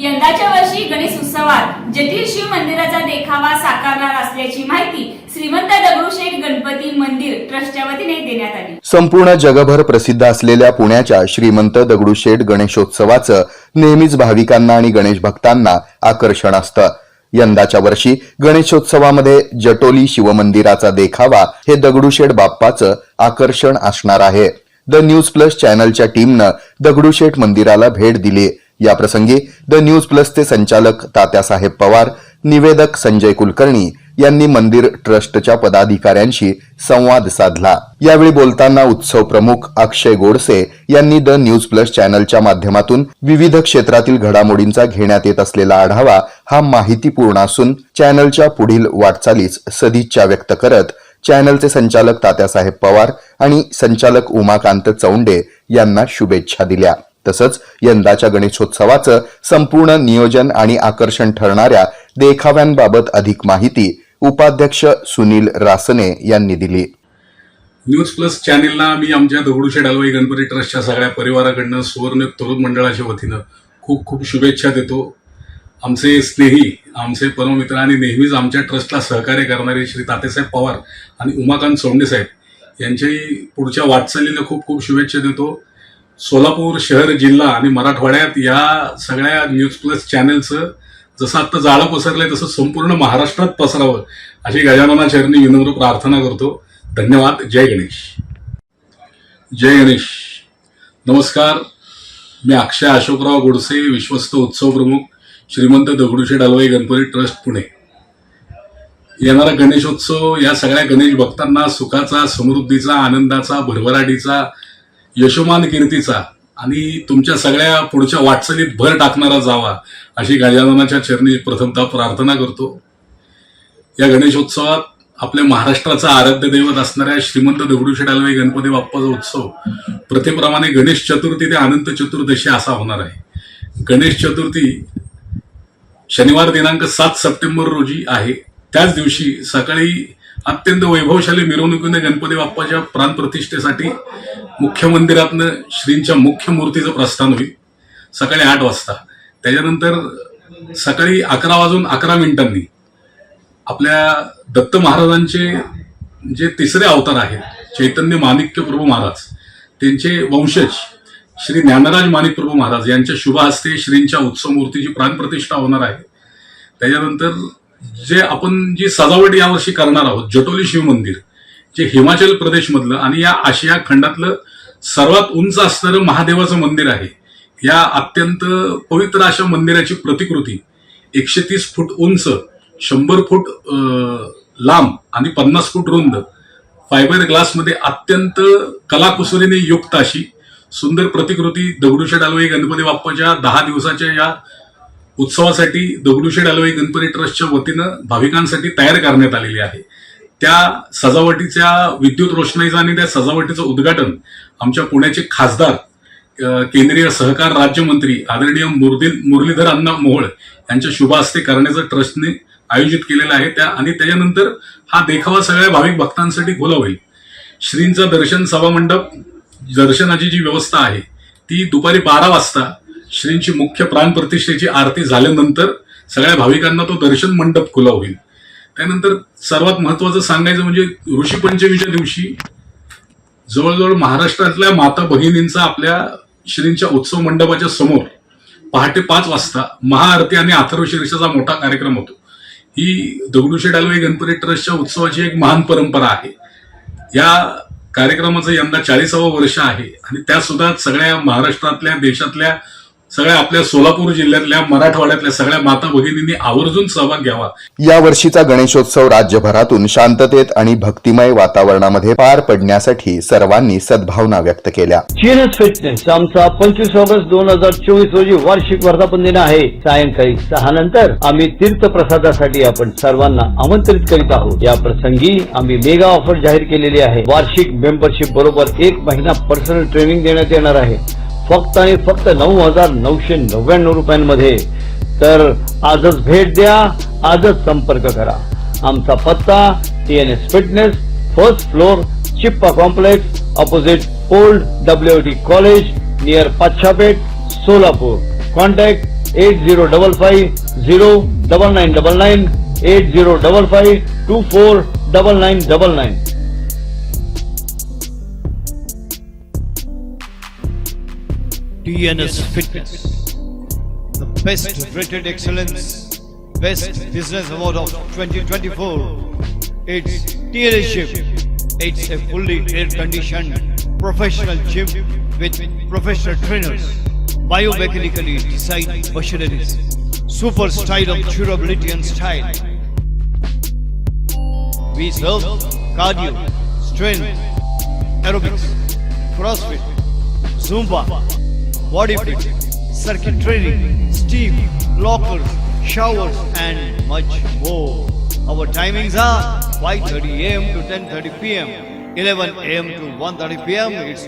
यंदाच्या वर्षी गणेश उत्सवात जटिल शिव मंदिराचा देखावा साकारणार असल्याची माहिती श्रीमंत दगडूशेठ गणपती मंदिर ट्रस्टच्या वतीने देण्यात आली. संपूर्ण जगभर प्रसिद्ध असलेल्या पुण्याच्या श्रीमंत दगडूशेठ गणेशोत्सवाचं नेहमीच भाविकांना आणि गणेश भक्तांना आकर्षण असतं. यंदाच्या वर्षी गणेशोत्सवामध्ये जटोली शिवमंदिराचा देखावा हे दगडूशेठ बाप्पाचं आकर्षण असणार आहे. द न्यूज प्लस चॅनलच्या टीमनं दगडूशेठ मंदिराला भेट दिली. याप्रसंगी द न्यूज प्लसचे संचालक तात्यासाहेब पवार निवेदक संजय कुलकर्णी यांनी मंदिर ट्रस्टच्या पदाधिकाऱ्यांशी संवाद साधला. यावेळी बोलताना उत्सव प्रमुख अक्षय गोडसे यांनी द न्यूज प्लस चॅनलच्या माध्यमातून विविध क्षेत्रातील घडामोडींचा घेण्यात येत असलेला आढावा हा माहितीपूर्ण असून चॅनलच्या पुढील वाटचालीस सदिच्छा व्यक्त करत चॅनलचे संचालक तात्यासाहेब पवार आणि संचालक उमाकांत चौंडे यांना शुभेच्छा दिल्या. तसंच यंदाच्या गणेशोत्सवाचं संपूर्ण नियोजन आणि आकर्षण ठरणाऱ्या देखाव्यांबाबत अधिक माहिती उपाध्यक्ष सुनील रासने यांनी दिली. न्यूज प्लस चॅनेलला मी आमच्या दगडूशेठ हलवाई गणपती ट्रस्टच्या सगळ्या परिवाराकडनं सुवर्ण तरुण मंडळाच्या वतीनं खूप खूप शुभेच्छा देतो. आमचे स्नेही आमचे परममित्र आणि नेहमीच आमच्या ट्रस्टला सहकार्य करणारे श्री तातेसाहेब पवार आणि उमाकांत सोंडे साहेब यांच्याही पुढच्या वाटचालीला खूप खूप शुभेच्छा देतो. सोलापूर शहर जिल्हा आणि मराठवाड्यात या सगळ्या न्यूज प्लस चॅनलचं जसं आत्ता जाळं पसरलंय तसं संपूर्ण महाराष्ट्रात पसरावं अशी गजानना चरणी विनम्र प्रार्थना करतो. धन्यवाद. जय गणेश. जय गणेश. नमस्कार. मी अक्षय अशोकराव गोडसे विश्वस्त उत्सव प्रमुख श्रीमंत दगडूशेठ हलवाई गणपती ट्रस्ट पुणे. येणारा गणेशोत्सव या सगळ्या गणेश भक्तांना सुखाचा समृद्धीचा आनंदाचा भरभराटीचा यशोमान कीर्तीचा आणि तुमच्या सगळ्या पुढच्या वाटचालीत भर टाकणारा जावा अशी गजाननाच्या चरणी प्रथमतः प्रार्थना करतो. या गणेशोत्सवात आपल्या महाराष्ट्राचा आराध्य दैवत असणाऱ्या श्रीमंत दगडूशेठ हलवाई गणपती बाप्पाचा उत्सव प्रथेप्रमाणे गणेश चतुर्थी ते अनंत चतुर्दशी असा होणार आहे. गणेश चतुर्थी शनिवार दिनांक सात सप्टेंबर रोजी आहे. त्याच दिवशी सकाळी अत्यंत वैभवशाली मिरवणुकीने गणपती बाप्पाच्या प्राणप्रतिष्ठेसाठी मुख्य मंदिरातनं श्रींच्या मुख्य मूर्तीचं प्रस्थान होईल. सकाळी आठ वाजता. त्याच्यानंतर सकाळी अकरा वाजून अकरा मिनिटांनी आपल्या दत्त महाराजांचे जे तिसरे अवतार आहेत चैतन्य माणिक्य प्रभू महाराज त्यांचे वंशज श्री ज्ञानराज माणिक प्रभू महाराज यांच्या शुभ हस्ते श्रींच्या उत्सव मूर्तीची प्राणप्रतिष्ठा होणार आहे. त्याच्यानंतर जे आपण जी सजावट यावर्षी करणार आहोत जटोली शिव मंदिर जे हिमाचल प्रदेशमधलं आणि या आशिया खंडातलं सर्वात उंच असणारं महादेवाचं मंदिर आहे या अत्यंत पवित्र अशा मंदिराची प्रतिकृती एकशे तीस फूट उंच शंभर फूट लांब आणि पन्नास फूट रुंद फायबर ग्लासमध्ये अत्यंत कलाकुसरीने युक्त अशी सुंदर प्रतिकृती दगडूशेठ हलवाई गणपती बाप्पाच्या दहा दिवसाच्या या उत्सवासाठी दगडूशेठ हलवाई गणपती ट्रस्टच्या वतीनं भाविकांसाठी तयार करण्यात आलेली आहे. त्या सजावटीच्या विद्युत रोषणाईचं आणि त्या सजावटीचं उद्घाटन आमच्या पुण्याचे खासदार केंद्रीय सहकार राज्यमंत्री आदरणीय मुरली मुरलीधर अण्णा मोहोळ यांच्या शुभ हस्ते करण्याचं ट्रस्टने आयोजित केलेलं आहे. त्या आणि त्याच्यानंतर हा देखावा सगळ्या भाविक भक्तांसाठी खुला होईल. श्रींचं दर्शन सभामंडप दर्शनाची जी व्यवस्था आहे ती दुपारी बारा वाजता श्रींची मुख्य प्राणप्रतिष्ठेची आरती झाल्यानंतर सगळ्या भाविकांना तो दर्शन मंडप खुला होईल. त्यानंतर सर्वात महत्वाचं सांगायचं म्हणजे ऋषीपंचमीच्या दिवशी जवळजवळ महाराष्ट्रातल्या माता भगिनींचा आपल्या श्रींच्या उत्सव मंडपाच्या समोर पहाटे पाच वाजता महाआरती आणि अथर्वशीर्षाचा मोठा कार्यक्रम होतो. ही दगडूशेठ हलवाई गणपती ट्रस्टच्या उत्सवाची एक महान परंपरा आहे. या कार्यक्रमाचं यंदा चाळीसावं वर्ष आहे आणि त्या सुद्धा सगळ्या महाराष्ट्रातल्या देशातल्या सगळ्या आपल्या सोलापूर जिल्ह्यातल्या मराठवाड्यातल्या सगळ्या माता भगिनींनी आवर्जून सहभाग घ्यावा. या वर्षीचा गणेशोत्सव राज्यभरातून शांततेत आणि भक्तिमय वातावरणामध्ये पार पडण्यासाठी सर्वांनी सद्भावना व्यक्त केल्या. चीनच फिटनेस आमचा पंचवीस ऑगस्ट दोन हजार चोवीस रोजी वार्षिक वर्धापन दिन आहे. सायंकाळी सहा नंतर आम्ही तीर्थप्रसादासाठी आपण सर्वांना आमंत्रित करीत आहोत. या प्रसंगी आम्ही मेगा ऑफर जाहीर केलेली आहे. वार्षिक मेंबरशिप बरोबर एक महिना पर्सनल ट्रेनिंग देण्यात येणार आहे. फक्त आणि फक्त नऊ हजार नऊशे नव्याण्णव रुपयांमध्ये. तर आजच भेट द्या आजच संपर्क करा. आमचा पत्ता T N S fitness first floor Chippa complex opposite old W D college near Pachhapeth Solapur. Contact eight zero double five zero double nine double nine eight zero double five two four double nine double nine TNS Fitness, the best rated excellence, best business award of 2024. It's Gym. It's a fully air-conditioned professional gym with professional trainers, biomechanically designed machineries, super style of durability and style. We serve cardio, strength, aerobics, CrossFit, Zumba, body fit, circuit training, steam, lockers, showers, and much more. Our timings are 5:30 a.m. to 10:30 p.m., 11 a.m. to 1:30 p.m. It's